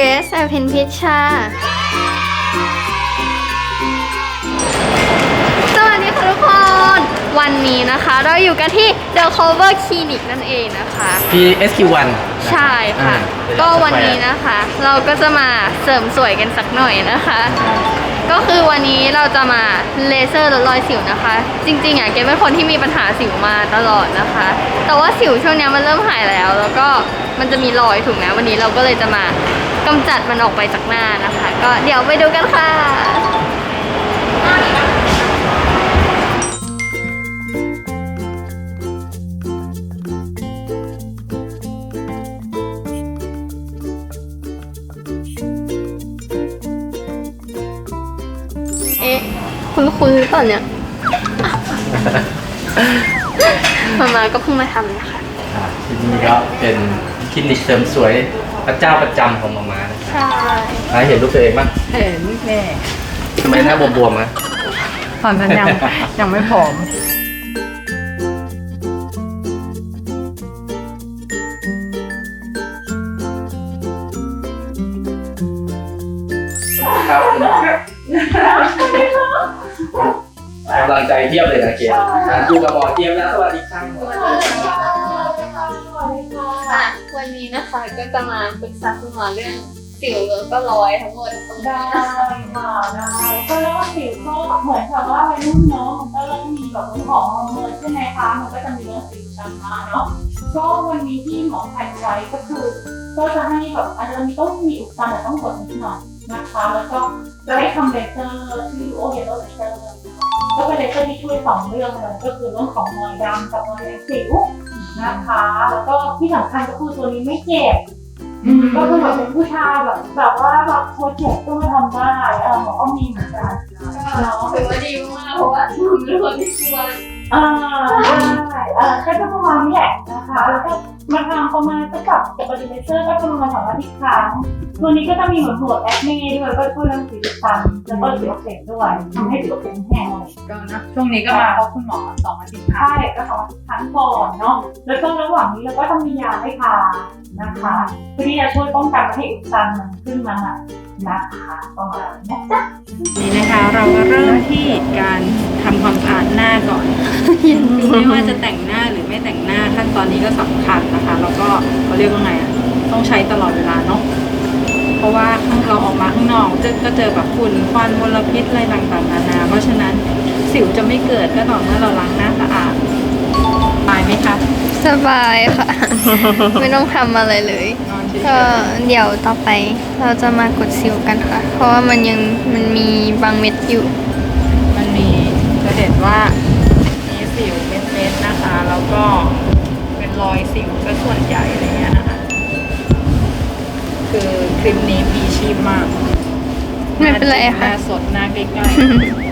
เกรซอภินพิชชา สวัสดีค่ะทุกคน วันนี้นะคะ เราอยู่กันที่ The Cover Clinic นั่นเองนะคะ PSQ1 ใช่ค่ะอ่าก็วันนี้นะคะ เราก็จะมาเสริมสวยกันสักหน่อยนะคะ ก็คือวันนี้เราจะมาเลเซอร์ลดรอยสิวนะคะ จริงๆอะเกดเป็นคนที่มีปัญหาสิวมาตลอดนะคะ แต่ว่าสิวช่วงเนี้ยมันเริ่มหายแล้ว แล้วก็มันจะมีรอยถูกไหมวันนี้เราก็เลยจะมา กำจัดมันออกไปจากหน้านะคะ ก็เดี๋ยวไปดูกันค่ะเอ๊ะคุณคุณหรือเปล่าเนี่ยมามาก็เพิ่งมาทำนะคะอ่าที่นี่ก็เป็นคลินิกเสริมสวย พระเจ้าประจำของมาม่านะครับใช่อ่าเห็นรูปตัวเองบ้างเห็นแม่ทำไมหน้าบวมๆนะตอนนั้นยัง ยังไม่ผอม ครับกำลังใจเทียบเลยนะเกียรติอะอยู่กับหมอเทียมแล้วสวัสดีครับ ค่ะ วันนี้นะคะก็จะมาปรึกษาคุณหมอเรื่องสิวแล้วก็รอยทั้งหมดตรงหได้ค่ะได้ก็เรียกว่าสิวก็เหมือนกับว่าวัยรุ่นเนาะมันก็เริ่มมีแบบเรื่องของฮอร์โมนใช่ไหมคะมันก็จะมีเรื่องสิวตามมาเนาะก็วันนี้ที่หมอแผนไว้ก็คือ ก็จะให้แบบอาจจะมีต้องมีอุปกรณ์แต่ต้องกดนิดหน่อยนะคะแล้วก็จะได้ทำเลเซอร์ชื่อโอเฮโรเลเซอร์ก็เป็นเลเซอร์ที่ช่วยสองเรื่องเลยก็คือเรื่องของรอยดำกับรอยแดงสิว นะคะ แล้วก็ที่สำคัญก็คือตัวนี้ไม่เจ็บก็คือแบบเป็นผู้ชายแบบแบบว่าแบบโคตรเจ็บก็มาทำได้เออหมอก็มีเหมือนกันเนาะถือว่าดีมากเพราะว่าหนูเป็นคนที่กลัวอ่าได้เออก็จะประมาณนี้แหละนะคะ แล้วก็มาทำประมาณก็กับกับปฏิเลเซอร์ก็ประมาณสองอาทิตย์ครั้งตัวนี้ก็จะมีเหมือนหนวดแอคเน่ด้วยก็ช่วยเรื่องสิวตันแล้วก็สิวอักเสบด้วยทำให้สิวอักเสบแห้งลงก็นะช่วงนี้ก็มาพบคุณหมอสองอาทิตย์ค่ะใช่ก็สองอาทิตย์ครั้งก่อนเนาะแล้วก็ระหว่างนี้เราก็ต้องมียาให้ทานนะคะเพื่อที่จะช่วยป้องกันไม่ให้อุดตันมันขึ้นมานะคะประมาณนี้นะ นี่นะคะเราก็เริ่มที่การทำความสะอาดหน้าก่อน ไม่ว่าจะแต่งหน้าหรือไม่แต่งหน้าขั้นตอนนี้ก็สำคัญนะคะ แล้วก็เขาเรียกว่าไงอะต้องใช้ตลอดเวลาเนาะเพราะว่าเราออกมาข้างนอกเจอก็เจอแบบฝุ่นควันมลพิษอะไรต่างๆนานา เพราะฉะนั้นสิวจะไม่เกิดก็ต่อเมื่อเราล้างหน้าสะอาดตายไหมคะ สบายค่ะ ไม่ต้องทำอะไรเลย นอนเฉยๆก็เดี๋ยวต่อไปเราจะมากดสิวกันค่ะ เพราะว่ามันยังมันมีบางเม็ดอยู่ มันมีจะเห็นว่ามีสิวเม็ดๆนะคะ แล้วก็เป็นรอยสิวก็ส่วนใหญ่อะไรเงี้ยนะคะคือคลิปนี้มีชีพมากไม่เป็นไรหค่ะน้าสดหน้าใกล้ๆ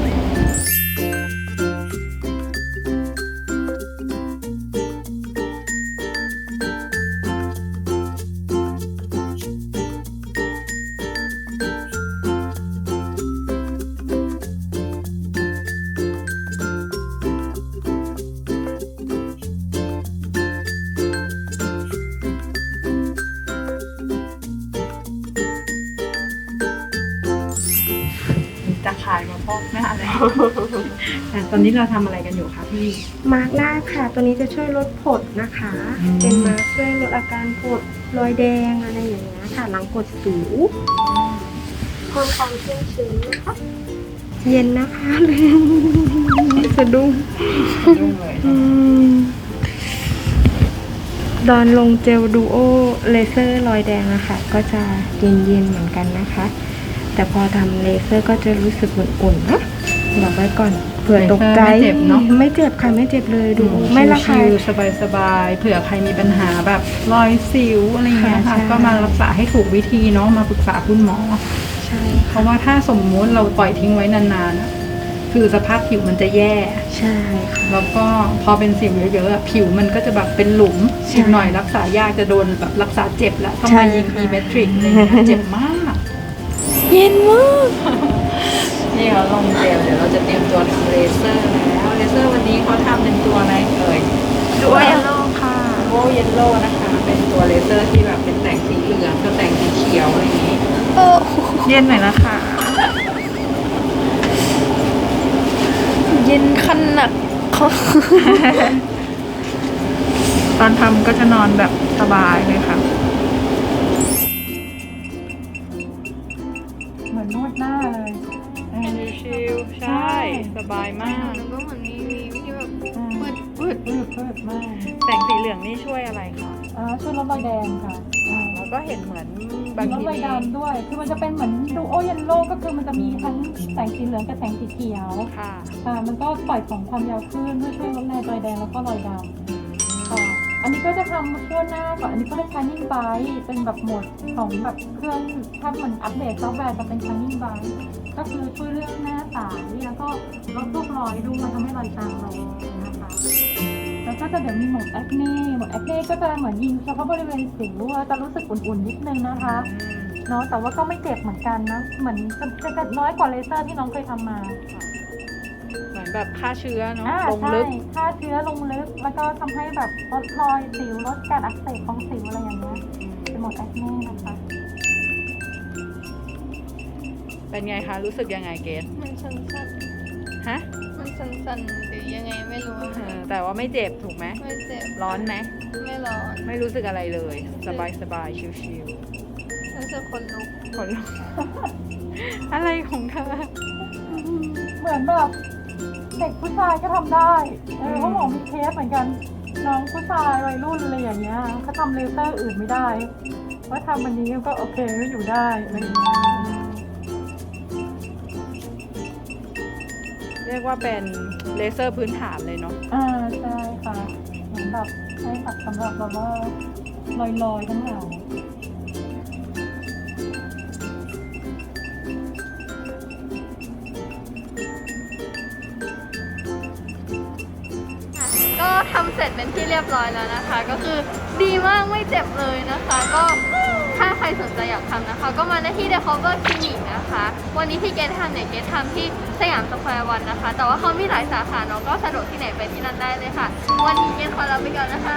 ายมาพอกหน้าแล้วแต่ตอนนี้เราทำอะไรกันอยู่คะพี่ มาร์กหน้าค่ะ ตัวนี้จะช่วยลดผดนะคะ อืม เป็นมาร์กช่วยลดอาการผดรอยแดงอะไรอย่างเงี้ยค่ะ หลังกดสิวเพิ่มความชุ่มชื้นนะคะเย็นนะคะเลยสะดุ้งยุ่งเลยอืมดอนลงเจลดูโอเลเซอร์รอยแดงนะคะ ก็จะเย็นๆเหมือนกันนะคะ แต่พอทำเลเซอร์ก็จะรู้สึกอุ่นๆนะบอกไว้ก่อนเผื่อตกใจไม่เจ็บเนาะไม่เจ็บค่ะไม่เจ็บเลยดูโอไม่ระคาย สบายสบายๆเผื่อใครมีปัญหาแบบรอยสิวอะไรเงี้ยค่ะ ค่ะใช่ ก็มารักษาให้ถูกวิธีเนาะมาปรึกษาคุณหมอ ใช่เพราะว่าถ้าสมมุติเราปล่อยทิ้งไว้นานๆอะคือสภาพผิวมันจะแย่ ใช่ค่ะ แล้วก็พอเป็นสิวเยอะๆอะผิวมันก็จะแบบเป็นหลุมใช่อีกหน่อยรักษายากจะโดนแบบรักษาเจ็บแล้วต้องใช่มายิงค่ะ อีเมทริกอะไรเงี้ยเจ็บมาก เย็นมาก นี่เขาลงเจลเดี๋ยวเราจะเตรียมตัวทำเลเซอร์แล้วเลเซอร์วันนี้เขาทำเป็นตัวอะไรเอ่ยดูเอลโลค่ะโวเยลโล่นะคะ เป็นตัวเลเซอร์ที่แบบเป็นแต่งสีเหลืองกับแต่งสีเขียวอะไรอย่างนี้เออเย็นหน่อยนะคะ เย็นขนาดเขาตอนทำก็จะนอนแบบสบายเลยค่ะ ชิลๆใช่ สบายมาก แล้วก็เหมือนมีมีที่แบบอืมปืดปืดพืดพืดมากแสงสีเหลืองนี่ช่วยอะไรคะอ่าช่วยลดรอยแดงค่ะอ่าแล้วก็เห็นเหมือนบางลดทีรอยมีดำด้วย คือมันจะเป็นเหมือนดูโอเยนโลก็คือมันจะมีทั้งแสงสีเหลืองกับแสงสีเขียวค่ะค่ะมันก็ปล่อยของความยาวขึ้นเพื่อช่วยลดแรงรอยแดงแล้วก็รอยดำค่ะ อันนี้ก็จะทำทั่วหน้าก่อน อันนี้ก็เป็น shining bright เป็นแบบโหมดของแบบเครื่องถ้ามันอัปเดตซอฟต์แวร์จะเป็น shining bright ก็คือช่วยเรื่องหน้าใสแล้วก็ลดรูปรอยด้วยทำให้รอยจางลงนะคะ แล้วก็จะเดี๋ยวมีโหมดแอคเน่โหมดแอคเน่ก็จะเหมือนยิงเฉพาะบริเวณสิวอะจะรู้สึกอุ่นๆนิดนึงนะคะเนาะแต่ว่าก็ไม่เจ็บเหมือนกันนะเหมือนจะจะจะน้อยกว่าเลเซอร์ที่น้องเคยทำมาเหมือนแบบฆ่าเชื้อเนาะอ่าลงใช่ลึกฆ่าเชื้อลงลึก แล้วก็ทำให้แบบลดรอยสิวลดการอักเสบของสิวอะไรอย่างเงี้ยเป็นโหมดแอคเน่นะคะ เป็นไงคะ รู้สึกยังไงเกสมันสั่นฮะๆมันสั่นๆหรือยังไงไม่รู้อะเออแต่ว่าไม่เจ็บถูกไหม ไม่เจ็บร้อนไหม ไม่ร้อนไม่รู้สึกอะไรเลย สบายสบายชิวรู้สึกคนลุกๆคนลุก อะไรของเธอ เหมือนแบบเด็กผู้ชายก็ทำได้เออเขาบอกมีเคสเหมือนกัน น้องผู้ชายวัยรุ่นอะไรอย่างเงี้ยเขาทำเลเซอร์อื่นไม่ได้ว่าทำอันนี้ก็โอเคก็อยู่ได้อะไรอย่างเงี้ย เรียกว่าเป็นเลเซอร์พื้นฐานเลยเนาะอ่าใช่ค่ะเหมือนแบบใช้แบบสำหรับแบบว่าลอยๆทั้งหลายก็ทำเสร็จเป็นที่เรียบร้อยแล้วนะคะ ก็คือดีมากไม่เจ็บเลยนะคะ ก็ ถ้าใครสนใจอยากทำนะคะ ก็มาได้ที่ The Cover Clinic นะคะ วันนี้ที่เกททำเนี่ยเกททำที่สยามสแควร์วันนะคะ แต่ว่าเขามีหลายสาขาเนาะก็สะดวกที่ไหนไปที่นั่นได้เลยค่ะ วันนี้เกทขอลาไปก่อนนะคะ